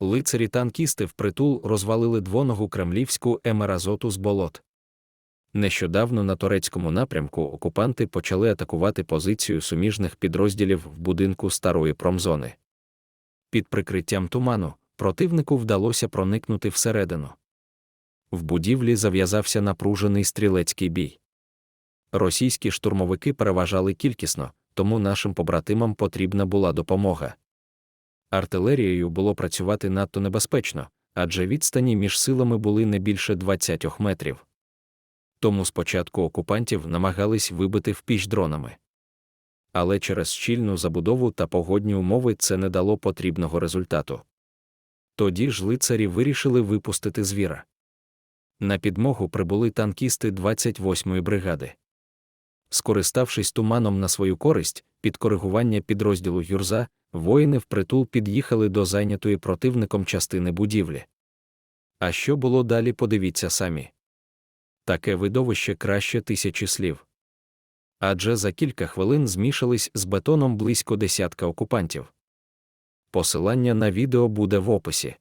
Лицарі танкісти впритул розвалили двоногу кремлівську емеразоту з болот. Нещодавно на турецькому напрямку окупанти почали атакувати позицію суміжних підрозділів в будинку старої промзони. Під прикриттям туману противнику вдалося проникнути всередину. В будівлі зав'язався напружений стрілецький бій. Російські штурмовики переважали кількісно, тому нашим побратимам потрібна була допомога. Артилерією було працювати надто небезпечно, адже відстані між силами були не більше 20 метрів. Тому спочатку окупантів намагались вибити в піч дронами. Але через щільну забудову та погодні умови це не дало потрібного результату. Тоді ж лицарі вирішили випустити звіра. На підмогу прибули танкісти 28-ї бригади. Скориставшись туманом на свою користь, під коригування підрозділу Юрза, воїни впритул під'їхали до зайнятої противником частини будівлі. А що було далі, подивіться самі. Таке видовище краще тисячі слів. Адже за кілька хвилин змішались з бетоном близько десятка окупантів. Посилання на відео буде в описі.